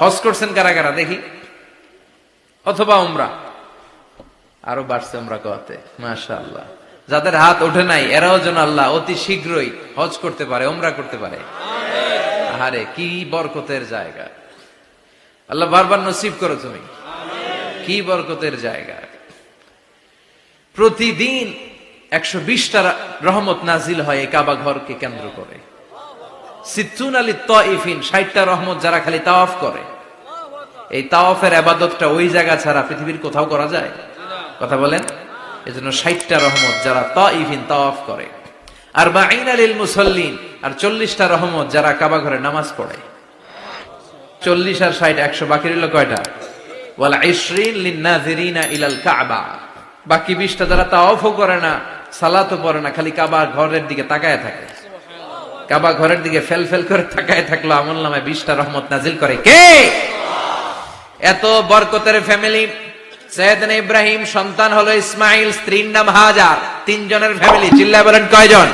হজ করছেন কারা কারা? দেখি। অথবা উমরা। আরও বাড়ছে উমরা কতে মাশা আল্লাহ যাদের হাত ওঠে নাই এরাও যেন আল্লাহ অতি শীঘ্রই হজ করতে পারে উমরা করতে পারে। আরে কি বরকতের জায়গা। আল্লাহ বারবার নসিব করো তুমি। কি বরকতের জায়গা। প্রতিদিন একশো বিশটা রহমত নাজিল হয় এই কাবা ঘরকে কেন্দ্র করে। সিদ্ধুন আলী তইফিন, ষাটটা রহমত যারা খালি তাওয়াফ করে। এই আবাদতটা ওই জায়গা ছাড়া পৃথিবীর কোথাও করা যায়? কথা বলেন। এজন্য ষাটটা রহমত যারা তাওয়াফ করে। আর বা আলিল মুসল্লিন, আর চল্লিশটা রহমত যারা কাবা ঘরে নামাজ পড়ে। চল্লিশ আর ষাট একশো বাকি রইল কয়টা? ইলাল কাবা। বাকি বিশটা যারা তাওয়াফও করে না, সালাতও পড়ে না, খালি কাবা ঘরের দিকে তাকায় থাকে। কাবা ঘরের দিকে ফেল ফেল করে তাকায় থাকল, আমল নামে বিশটা রহমত নাজিল করে। কে? এত বরকতের ফ্যামিলি সৈয়দন ইব্রাহিম, সন্তান হলো ইসমাইল, স্ত্রীর নাম হাজার। তিনজনের ফ্যামিলি চিল্লায় বলেন কয়জন?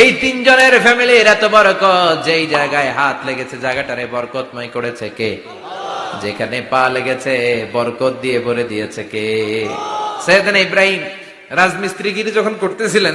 এই তিনজনের ফ্যামিলির এত বরকত, যেই জায়গায় হাত লেগেছে, জায়গাটারে বরকতময় করেছে কে? যেখানে পা লেগেছে, বরকত দিয়ে ভরে দিয়েছে কে? সৈয়দন ইব্রাহিম রাজমিস্ত্রিগিরি যখন করতেছিলেন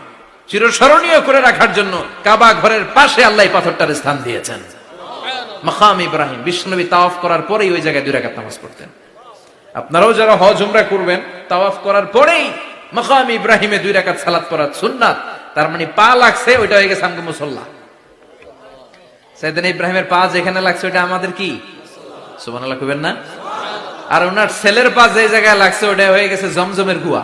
চিরস্মরণীয় করে রাখার জন্য কাবা ঘরের পাশে আল্লাহ পাথরটার স্থান দিয়েছেন। মাকাম ইব্রাহিম বিষ্ণবী তাওয়াফ করার পরেই ওই জায়গায় দুই রাকাত নামাজ পড়তেন। আপনারাও যারা হজ, উমরা করবেন, তাওয়াফ করার পরেই মাকাম ইব্রাহিমে দুই রাকাত সালাত পড়ার সুন্নাত। তার মানে পা লাগছে, ওইটা হয়ে গেছে আমগো মুসল্লা। সাইদিন ইব্রাহিমের পা যেখানে লাগছে, ওইটা আমাদের কি? সুবহানাল্লাহ কইবেন না? আর ওনার ছেলের পা যে জায়গায় লাগছে ওটা হয়ে গেছে জমজমের কুয়া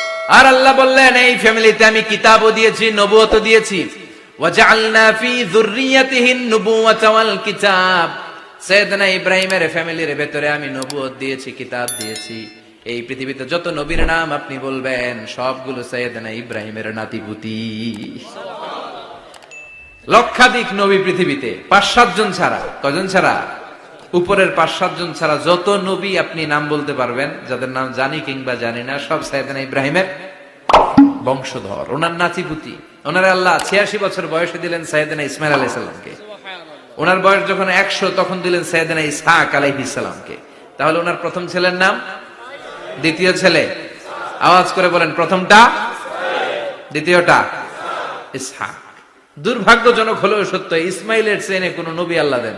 আর আল্লাহ বললেন, এই ফ্যামিলিতে আমি কিতাবও দিয়েছি নবুয়ত দিয়েছি। ইব্রাহিমের ফ্যামিলির ভেতরে আমি দিয়েছি, কিতাব দিয়েছি। এই পৃথিবীতে যত নবীর নাম আপনি বলবেন, সবগুলো ইব্রাহিমের লক্ষাধিক নবী পৃথিবীতে পাঁচ সাতজন ছাড়া। কজন ছাড়া? উপরের পাঁচ সাতজন ছাড়া যত নবী আপনি নাম বলতে পারবেন, যাদের নাম জানি কিংবা জানি না, সব সাইদানা ইব্রাহিমের বংশধর, ওনার নাতিপুতি। ওনার আল্লাহ ছিয়াশি বছর বয়সে দিলেন সাইদানা ইসমাইল আলাহ সাল্লামকে ওনার বয়স যখন একশো, তখন দিলেন সাইদানা ইসহাক আলাইহিস সালামকে। তাহলে ওনার প্রথম ছেলের নাম? দ্বিতীয় ছেলে? আওয়াজ করে বলেন, প্রথমটা? দ্বিতীয়টা? ইসহাক। দুর্ভাগ্যজনক হলেও সত্য, ইসমাইলের চেনে কোন নবী আল্লাহ দেন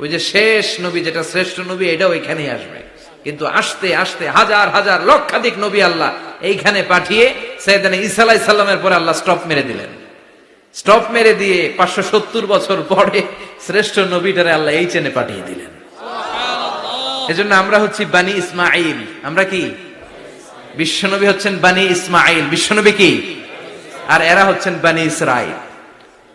ওই যে শেষ নবী যেটা শ্রেষ্ঠ নবী এটাও এখানেই আসবে। কিন্তু আসতে আসতে হাজার হাজার লক্ষাধিক নবী আল্লাহ এইখানে পাঠিয়ে সৈয়দান ঈসা আলাইহিস সালামের পরে আল্লাহ স্টপ মেরে দিলেন। স্টপ মেরে দিয়ে পাঁচশো সত্তর বছর পরে শ্রেষ্ঠ নবীটারে আল্লাহ এই চেনে পাঠিয়ে দিলেন। এজন্য আমরা হচ্ছি বানি ইসমাইল আমরা কি? বিশ্বনবী হচ্ছেন বানি ইসমাইল বিশ্বনবী কি? আর এরা হচ্ছেন Bani Israil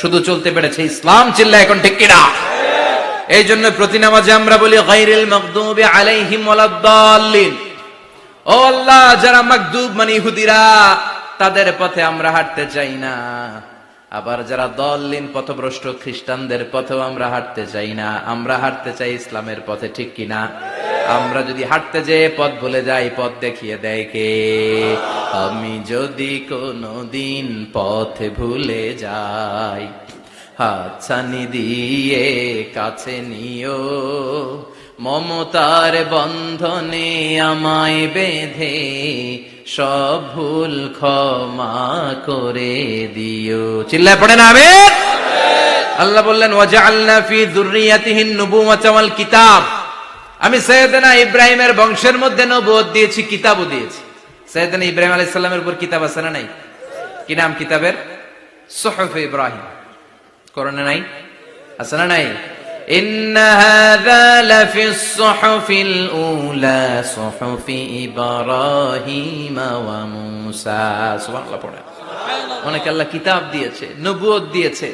শুধু চলতে পেরেছে ইসলাম চিল্লা এখন ঠিক কিনা? এই জন্য প্রতি নামাজে আমরা বলি গাইরিল মাগদুবি আলাইহিম ওয়ালাদ্দাল্লিন ও আল্লাহ, যারা মাকদুব মানে ইহুদিরা, তাদের পথে আমরা হাঁটতে চাই না। আবার যারা দলিন পথভ্রষ্ট খ্রিস্টানদের পথেও আমরা হাঁটতে চাই না। আমরা হাঁটতে চাই ইসলামের পথে ঠিক কিনা? আমরা যদি হাঁটতে যেয়ে পথ ভুলে যাই, পথ দেখিয়ে দেয় কে? আমি যদি কোনো দিন পথে ভুলে যাই, হাতছানি দিয়ে কাছে নিও, মমতার বন্ধনে আমায় বেঁধে, সব ভুল ক্ষমা করে দিও। চিল্লায় পড়ে না আমিন আল্লাহ বললেন ওয়াজআলনা ফি যুররিয়াতিহিন নুবুওয়াতা ওয়াল কিতাব। আমি সৈয়দনা ইব্রাহিমের বংশের মধ্যে নবুয়ত দিয়েছি কিতাবও দিয়েছি সৈয়দনা ইব্রাহিম আলাইহিস সালামের উপর কিতাব আছে না নাই কি নাম কিতাবের সুহফ ইব্রাহিম করণে নাই আছে না নাই إن هذا لفي الصحف الأولى صحف إبراهيم وموسى سبحان الله পড়ে অনেক আল্লাহ কিতাব দিয়েছে নবুয়ত দিয়েছে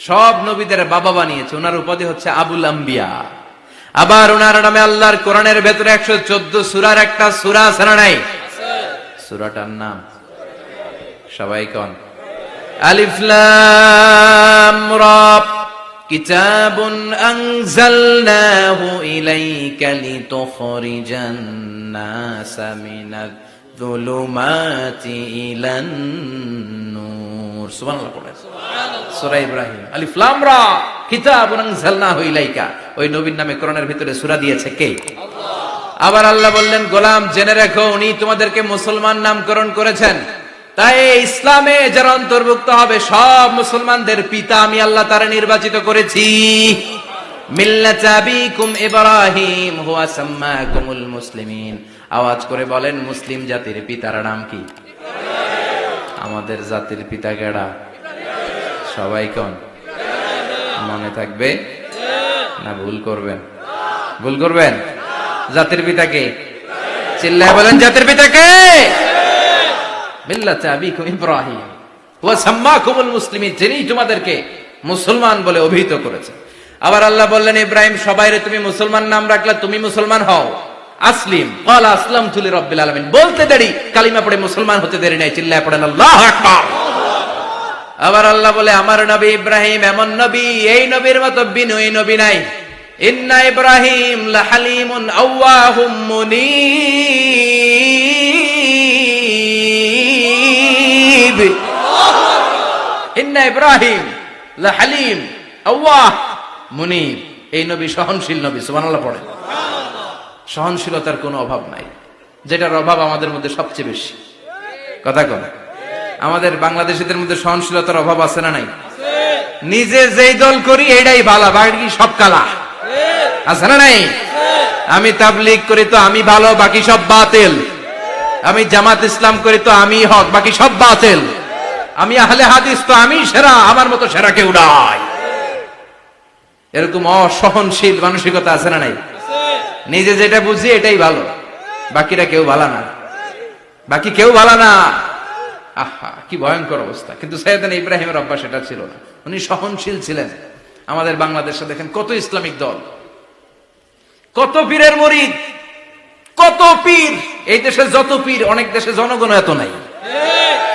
সব নবীদের বাবা বানিয়েছে ওনার উপাধি হচ্ছে আবুল আম্বিয়া আবার ওনার নামে আল্লাহর কোরআনের ভেতরে একশো চোদ্দ সুরার একটা সুরা আছে না নাই সুরাটার নাম সবাই কন আলিফ লাম রা كتاب أنزلناه إليك لتخرج الناس من الظلمات ওই নামে ভিতরে দিয়েছে কে? আবার আল্লাহ বললেন গোলাম জেনে রেখো উনি তোমাদেরকে মুসলমান নামকরণ করেছেন। তাই ইসলামে যারা অন্তর্ভুক্ত হবে সব মুসলমানদের পিতা আমি আল্লাহ তারা নির্বাচিত করেছি। মিল্লা চাবি কুম এবার মুসলিমিন। আওয়াজ করে বলেন, মুসলিম জাতির পিতার নাম কি? আমাদের জাতির পিতা কেডা? সবাই কোন? মনে থাকবে? না, ভুল করবেন। ভুল করবেন? জাতির পিতাকে চিল্লায় বলেন, জাতির পিতাকে যিনি তোমাদেরকে মুসলমান বলে অভিহিত করেছে আবার আল্লাহ বললেন, ইব্রাহিম, সবাইরে তুমি মুসলমান নাম রাখলে তুমি মুসলমান হও। আসলিম। ক্বালা আসলামতু লিরাব্বিল আলামিন। বলতে দেরি। কালিমা পড়ে মুসলমান হতে দেরি নাই। চিল্লায় পড়েন, আল্লাহু আবার আল্লাহ বলে, আমার নবী ইব্রাহিম এমন নবী, এই নবীর মতো বিনয়ী নবী নাই। ইন্না ইব্রাহিম লাহালিমুন আওয়াহুম মুনিব। ইন্না ইব্রাহিম লাহালিম আওয়াহ মুনিব। এই নবী সহনশীল নবী, সুবহানাল্লাহ পড়ে সহনশীলতার কোনো অভাব নাই, যেটার অভাব আমাদের মধ্যে সবচেয়ে বেশি। কথা কন। আমাদের বাংলাদেশিদের মধ্যে সহনশীলতার অভাব আছে না নাই? নিজে যেই দল করি এটাই ভালা বাকি সব কালা। আছে না নাই? আমি তাবলিগ করি তো আমি ভালো, বাকি সব বাতিল। আমি জামাত ইসলাম করি তো আমি হক, বাকি সব বাতিল। আমি আহলে হাদিস তো আমি সেরা, আমার মতো সেরা কেউ নাই। এরকম অসহনশীল মানসিকতা আছে না নাই? নিজে যেটা বুঝি এটাই ভালো। বাকিরা কেউ ভালো না। বাকি কেউ ভালো না। আহা, কি ভয়ঙ্কর অবস্থা। কিন্তু সৈয়দান ইব্রাহিমের অভ্যাস এটা ছিল না। উনি সহনশীল ছিলেন। আমাদের বাংলাদেশে দেখেন কত ইসলামিক দল। কত পীরের মরিদ। কত পীর। এই দেশে যত পীর, অনেক দেশে জনগণ এত নাই।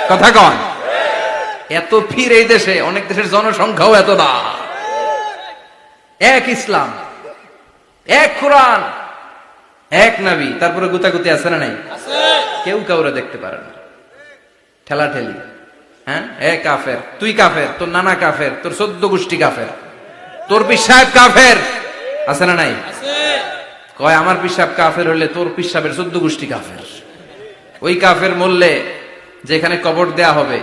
কথা কন। এত পীর এই দেশে, অনেক দেশের জনসংখ্যাও এত না। এক ইসলাম। এক কোরআন এক নবী। তারপরে গুতাগুতি আছে না নাই? কেউ কাউরে দেখতে পারে না। ঠেলা ঠেলি হ্যাঁ? এ কাফের তুই কাফের তোর নানা কাফের তোর সদ্য গোষ্ঠী কাফের। তোর পিসাব কাফের। আছে না নাই? কয় আমার পিসাব কাফের হলে তোর পিসাবের সদ্য গোষ্ঠী কাফের। ওই কাফের মরলে যেখানে কবর দেয়া হবে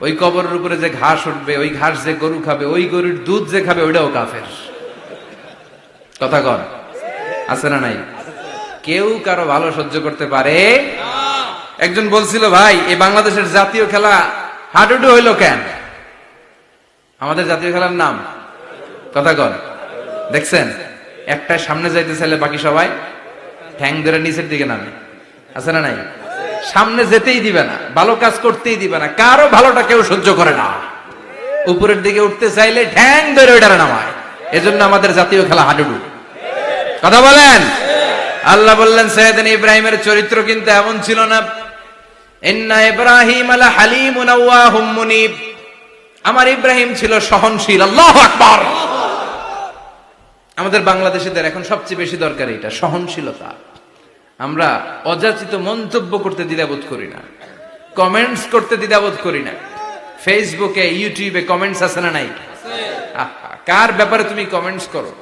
ওই কবরের উপরে যে ঘাস উঠবে ওই ঘাস যে গরু খাবে ওই গরুর দুধ যে খাবে ওইটাও কাফের। কথা কর আছে না নাই? কেউ কারও ভালো সহ্য করতে পারে? একজন বলছিল, ভাই, এই বাংলাদেশের জাতীয় খেলা হাডুডু হইল কেন? আমাদের জাতীয় খেলার নাম। কথা কর দেখছেন একটা সামনে যাইতে চাইলে বাকি সবাই ঠ্যাং ধরে নিচের দিকে নামে। আছে না নাই? সামনে যেতেই দিবে না, ভালো কাজ করতেই দিবে না, কারও ভালোটা কেউ সহ্য করে না। উপরের দিকে উঠতে চাইলে ঠ্যাং ধরে ওইটারে নামায়। এজন্য আমাদের জাতীয় খেলা হাডুডু। কথা বলেন? আল্লাহ বললেন, সৈয়দিন ইব্রাহিমের চরিত্র কিন্তু এমন ছিল না। ইন্না ইব্রাহিম আলা আওয়াহুম মুনিব। আমার ইব্রাহিম ছিল সহনশীল, আল্লাহু আকবার। আমাদের বাংলাদেশিদের এখন সবচেয়ে বেশি দরকার এটা, সহনশীলতা। আমরা অযাচিত মন্তব্য করতে দ্বিধাবোধ করি না। কমেন্টস করতে দ্বিধাবোধ করি না। ফেসবুকে, ইউটিউবে কমেন্টস আছে না নাই? কার ব্যাপারে তুমি কমেন্টস করো?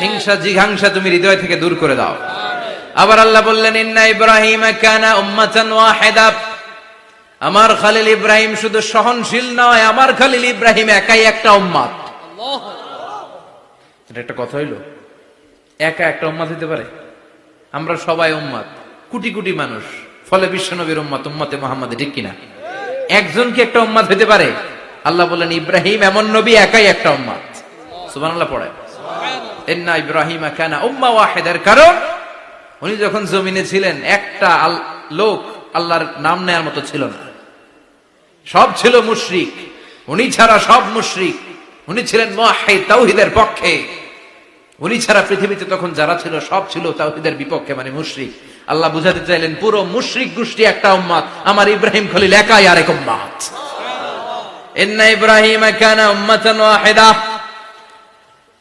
হিংসা জিঘাংসা তুমি হৃদয় থেকে দূর করে দাও। আবার আল্লাহ বললেন, ইন্না ইব্রাহিম কানা উম্মাতান আমার খালিল ইব্রাহিম শুধু সহনশীল নয়, আমার খালিল ইব্রাহিম একাই একটা উম্মাত এটা একটা কথা হইল, একা একটা উম্মাত হইতে পারে? আমরা সবাই উম্মাত কোটি কোটি মানুষ, ফলে বিশ্বনবীর উম্মাত উম্মাতে মোহাম্মদ, ঠিক কিনা? একজন কি একটা উম্মাত হইতে পারে? আল্লাহ বললেন, ইব্রাহিম এমন নবী, একাই একটা উম্মাত সুবহানাল্লাহ পড়ে। ইন্না ইব্রাহিম উম্মা ওয়াহিদার। কারণ উনি যখন জমিনে ছিলেন, একটা লোক আল্লাহর নাম নেয়ার মতো ছিল না। সব ছিল মুশরিক। উনি ছাড়া সব মুশরিক। উনি ছিলেন তাওহীদের পক্ষে। উনি ছাড়া পৃথিবীতে তখন যারা ছিল, সব ছিল তাওহীদের বিপক্ষে মানে মুশরিক। আল্লাহ বুঝাতে চাইলেন, পুরো মুশরিক গোষ্ঠী একটা উম্মাত আমার ইব্রাহিম খলিল একাই আরেক ইন্না ইব্রাহিম কানা উম্মাতান ওয়াহিদা।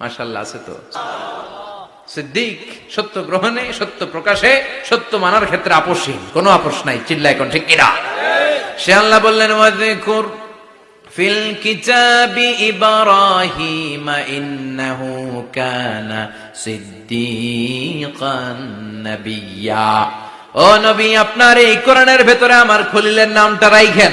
মাশাল্লাহ আছে তো। সিদ্দিক, সত্য গ্রহণে, সত্য প্রকাশে, সত্য মানার ক্ষেত্রে আপোষহীন। কোনো আপোষ নাই চিল্লা এখন ঠিক কিনা? সে আল্লাহ বললেন ফিল কিতাবি ইব্রাহিম, ইন্নাহু কানা সিদ্দিকান নাবিয়্যা ও নবী, আপনার এই কোরআনের ভেতরে আমার খলিলের নামটা রাইখেন।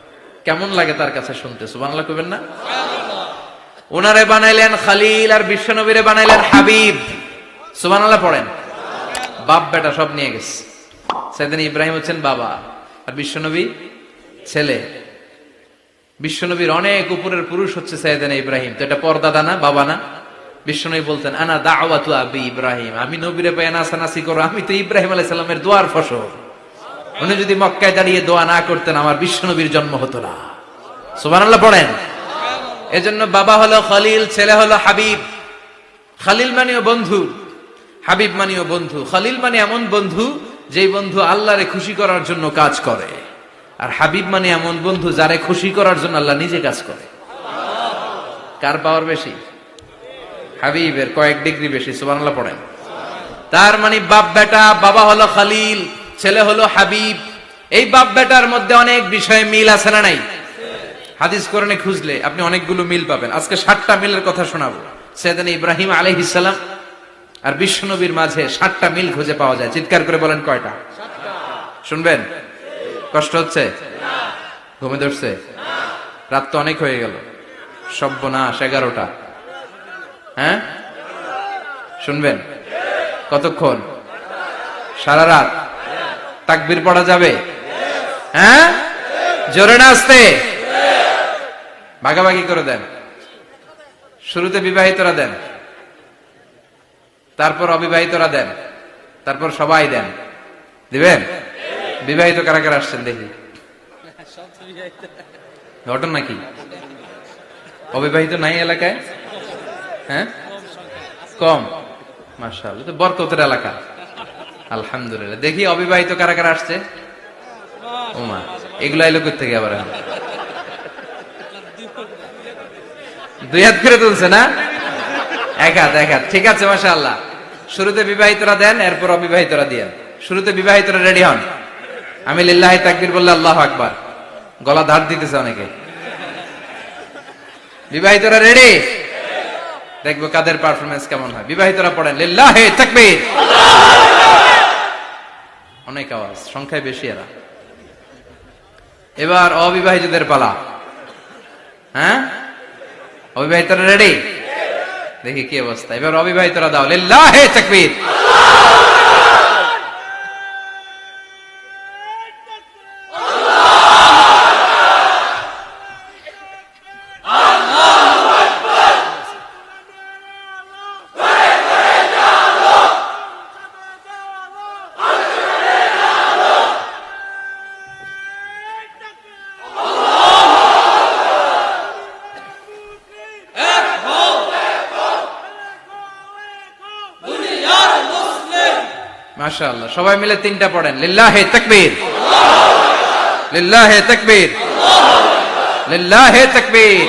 কেমন লাগে তার কাছে শুনতে? সুবহানাল্লাহ কইবেন না? ওনারে বানাইলেন খালিল আর বিশ্বনবীরে বানাইলেন হাবিব। সুবহানাল্লাহ পড়েন। বাপ বেটা সব নিয়ে গেছে। সেদিন ইব্রাহিম হচ্ছেন বাবা আর বিশ্বনবী ছেলে। বিশ্বনবীর অনেক উপরের পুরুষ হচ্ছে সৈয়দানা ইব্রাহিম। তো এটা পর্দাদা না, বাবা না? বিশ্বনবী বলতেন, আনা দাওয়াতু আবি ইব্রাহিম। আমি নবীরে পায় নাসানাসি করো। আমি তো ইব্রাহিম আলাইহিস সালামের দোয়ার ফসল। উনি যদি মক্কায় দাঁড়িয়ে দোয়া না করতেন, আমার বিশ্বনবীর জন্ম হতো না। সুবহানাল্লাহ, পড়েন। এজন্য বাবা হলো খলিল, ছেলে হলো হাবিব। খালিল মানেও বন্ধু, হাবিব মানেও বন্ধু। খলিল মানে এমন বন্ধু যেই বন্ধু আল্লাহরে খুশি করার জন্য কাজ করে, আর হাবিব মানে এমন বন্ধু যারে খুশি করার জন্য আল্লাহ নিজে কাজ করে। কার পাওয়ার বেশি? হাবিবের কয়েক ডিগ্রি বেশি, সুবহানাল্লাহ, পড়েন। তার মানে বাপ বেটা বাবা হলো খালিল। ছেলে হলো হাবিব। এই বাপ বেটার মধ্যে অনেক বিষয়ে মিল আছে না নাই? হাদিস কোরআনে খুঁজলে আপনি অনেকগুলো মিল পাবেন। আজকে ষাটটা মিলের কথা শোনাবো। সেদিন ইব্রাহিম আলহিসাল্লাম আর বিশ্বনবীর মাঝে ষাটটা মিল খুঁজে পাওয়া যায়। চিৎকার করে বলেন কয়টা? শুনবেন? কষ্ট হচ্ছে? ঘুমে ধরছে? রাত তো অনেক হয়ে গেল। সব্যনাশ এগারোটা। হ্যাঁ? শুনবেন? কতক্ষণ? সারা রাত? তাকবির পড়া যাবে? হ্যাঁ? জোরে না আসতে? ভাগাভাগি করে দেন। শুরুতে বিবাহিতরা দেন। তারপর অবিবাহিতরা দেন। তারপর সবাই দেন। দিবেন? বিবাহিত কারা কারা আসছেন দেখি। ঘটনা নাকি? অবিবাহিত নাই এলাকায়? হ্যাঁ? কম। মার্শাল বরকতের এলাকা। আলহামদুলিল্লাহ। দেখি অবিবাহিত কারা কারা আসছে? ওমা এগুলো এলো থেকে আবার দুই হাত করে তুলছে না? এক হাত এক হাত। ঠিক আছে মাসা আল্লাহ শুরুতে বিবাহিতরা দেন, এরপর অবিবাহিতরা দিয়েন শুরুতে বিবাহিতরা রেডি হন। আমি লিল্লাহি তাকবির বললে আল্লাহ আকবার। গলা ধার দিতেছে অনেকে। বিবাহিতরা রেডি? দেখব কাদের পারফরমেন্স কেমন হয়। বিবাহিতরা পড়েন, লিল্লাহি তাকবীর। অনেক আওয়াজ, সংখ্যায় বেশি এরা। এবার অবিবাহিতদের পালা। হ্যাঁ? অবিবাহিতরা রেডি দেখি কি অবস্থা। এবার অবিবাহিতরা দাও। লিল্লাহে তাকবীর। মাশাআল্লাহ। সবাই মিলে তিনটা পড়েন। লিল্লাহি তাকবীর। লিল্লাহি তাকবীর। লিল্লাহি তাকবীর।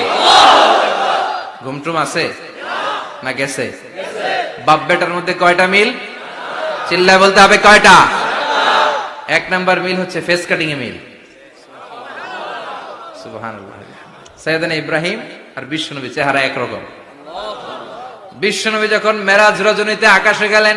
ঘুমটুম আছে? না গেছে? বাপ বেটার মধ্যে কয়টা মিল? চিল্লায় বলতে হবে কয়টা? এক নাম্বার মিল হচ্ছে ফেস কাটিং এ মিল। সুবহানাল্লাহ। সৈয়দানা ইব্রাহিম আর বিশ্বনবী, চেহারা একরকম। বিশ্বনবী যখন মেরাজ রজনীতে আকাশে গেলেন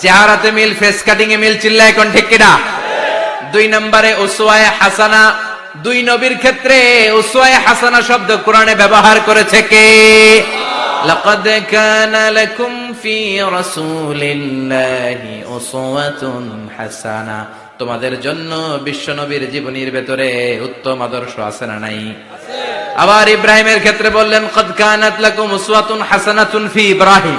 চেহারাতে মিল ফেস কাটিং এ মিল চিল্লা এখন ঠিক কিনা দুই নম্বরে ওসোয়ায় হাসানা দুই নবীর ক্ষেত্রে ওসোয়ায় হাসানা শব্দ কোরআনে ব্যবহার করেছে কে لقد كان لكم في رسول الله أسوة حسنة তোমাদের জন্য বিশ্ব নবীর জীবনীর ভেতরে উত্তম আদর্শ আছে না নাই আবার ইব্রাহিমের ক্ষেত্রে বললেন কদ কানাত লাকুম উসওয়াতুন হাসানাতুন ফি ইব্রাহিম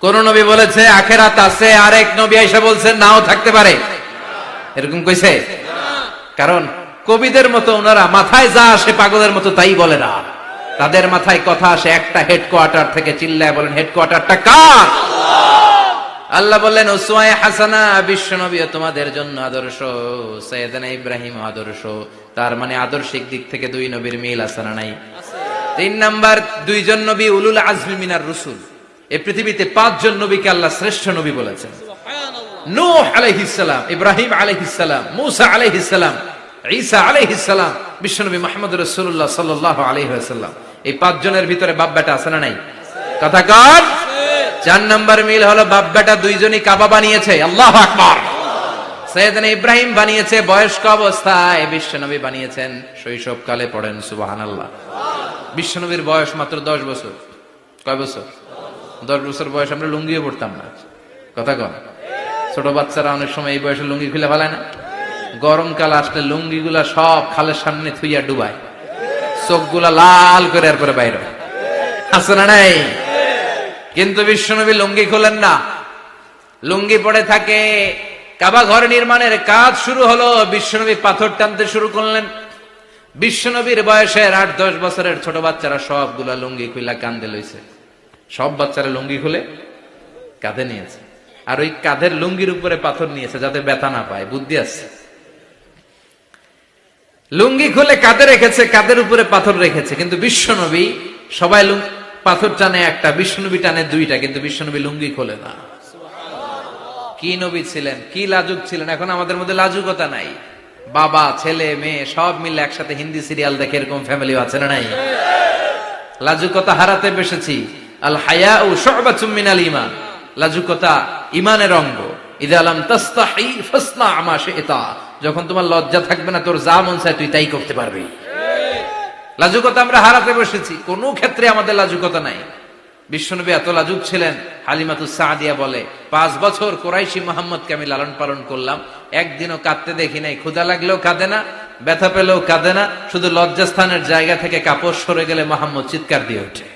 কোন নবী বলেছে, আখেরাত আছে। আরেক নবী এসে বলছে, নাও থাকতে পারে। এরকম কইছে? কারণ কবিদের মতো ওনারা মাথায় যা আসে পাগলের মতো তাই বলে না। তাদের মাথায় কথা আসে একটা হেডকোয়ার্টার থেকে চিল্লায় বলেন হেডকোয়ার্টারটা কার? আল্লাহ বললেন ওসুয়ায় হাসানা, বিশ্ব নবী তোমাদের জন্য আদর্শ। সৈয়দানা ইব্রাহিম আদর্শ। তার মানে আদর্শিক দিক থেকে দুই নবীর মিল আছে না নাই? তিন নাম্বার, দুইজন নবী উলুল আজমি মিনার রসুল। এই পৃথিবীতে পাঁচজন নবীকে আল্লাহ শ্রেষ্ঠ নবী বলেছেন। নূহ আলাইহিসসালাম ইব্রাহিম আলাইহিসসালাম মুসা আলাইহিসসালাম ঈসা আলাইহিসসালাম বিশ্বনবী মুহাম্মদ রাসূলুল্লাহ সাল্লাল্লাহু আলাইহি ওয়াসাল্লাম। এই পাঁচজনের ভিতরে বাপ বেটা আছে না নাই? কথা কর চার নাম্বার মিল হলো বাপ বেটা দুইজনই কাবা বানিয়েছে। আল্লাহু আকবার। সৈয়দনা ইব্রাহিম বানিয়েছে বয়স্ক অবস্থায় বিশ্বনবী বানিয়েছেন। শৈশবকালে পড়েন সুবহানাল্লাহ। বিশ্বনবীর বয়স মাত্র দশ বছর। কয় বছর? দশ বছর বয়স আমরা লুঙ্গিও পড়তাম না। কথা কন। ছোট বাচ্চারা অনেক সময় এই বয়সে লুঙ্গি খুলে ফেলায় না। গরমকাল আসলে লুঙ্গি গুলা সব খালের সামনে থুইয়া ডুবায়। চোখগুলা লাল করে এরপরে বাইরে। আছে না নাই? কিন্তু বিশ্বনবী লুঙ্গি খোলেন না। লুঙ্গি পড়ে থাকে, কাবা ঘর নির্মাণের কাজ শুরু হলো, বিশ্বনবী পাথর টানতে শুরু করলেন। বিশ্বনবীর বয়সের আট দশ বছরের ছোট বাচ্চারা সবগুলা লুঙ্গি খুলা কান্দে লইছে। সব বাচ্চারা লুঙ্গি খুলে কাঁধে নিয়েছে। আর ওই কাঁধের লুঙ্গির উপরে পাথর নিয়েছে যাতে ব্যথা না পায়, বুদ্ধি আছে? লুঙ্গি খুলে কাঁধে রেখেছে, কাঁধের উপরে পাথর রেখেছে, কিন্তু বিশ্বনবী সবাই পাথর টানে একটা, বিশ্বনবী টানে দুইটা, কিন্তু বিশ্বনবী লুঙ্গি খোলে না। কি নবী ছিলেন, কি লাজুক ছিলেন, এখন আমাদের মধ্যে লাজুকতা নাই। বাবা, ছেলে, মেয়ে, সব মিলে একসাথে হিন্দি সিরিয়াল দেখে এরকম ফ্যামিলি আছে না নাই? লাজুকতা হারাতে বসেছি। আল হায়া ও শোবাচুম মিনাল ইমান লাজুকতা অঙ্গ। আমা যখন তোমার লজ্জা থাকবে না, তোর যা মন চায় তুই তাই করতে পারবি। লাজুকতা আমরা হারাতে বসেছি। ক্ষেত্রে আমাদের লাজুকতা নাই। বিশ্বনবী এত লাজুক ছিলেন সাদিয়া বলে, পাঁচ বছর কোরাইশি মোহাম্মদকে আমি লালন পালন করলাম। একদিনও কাঁদতে দেখি নাই। ক্ষুদা লাগলেও কাঁদে না, ব্যথা পেলেও কাঁদে না। শুধু লজ্জাস্থানের জায়গা থেকে কাপড় সরে গেলে মোহাম্মদ চিৎকার দিয়ে ওঠে।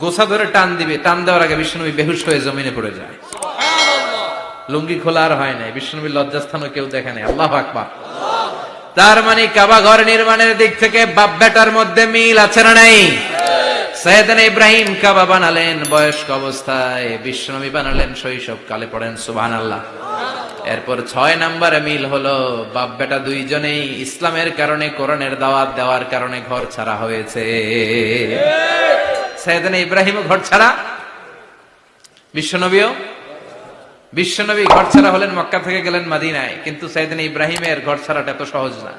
গোসা ধরে টান দিবে, টান দেওয়ার আগে বিশ্বনবী বেহুশ হয়ে জমিনে পড়ে যায়। লুঙ্গি খোলা আর হয় নাই, বিশ্বনবীর লজ্জাস্থানও কেউ দেখে নাই। আল্লাহ আকবার। তার মানে কাবা ঘর নির্মাণের দিক থেকে বাপ বেটার মধ্যে মিল আছে না নাই? সৈয়দান ইব্রাহিম কাবা বানালেন বয়স্ক অবস্থায়, বিশ্বনবী বানালেন শৈশব কালে পড়েন আল্লাহ এরপর ছয় মিল হলো বাপ বেটা দুইজনেই ইসলামের কারণে দাওয়াত দেওয়ার কারণে ঘর ছাড়া হয়েছে। সৈয়দনা ইব্রাহিমও ঘর ছাড়া, বিশ্বনবীও? বিশ্বনবী ঘর ছাড়া হলেন মক্কা থেকে গেলেন মাদিনায়, কিন্তু সৈয়দনা ইব্রাহিমের ঘর ছাড়াটা এত সহজ না।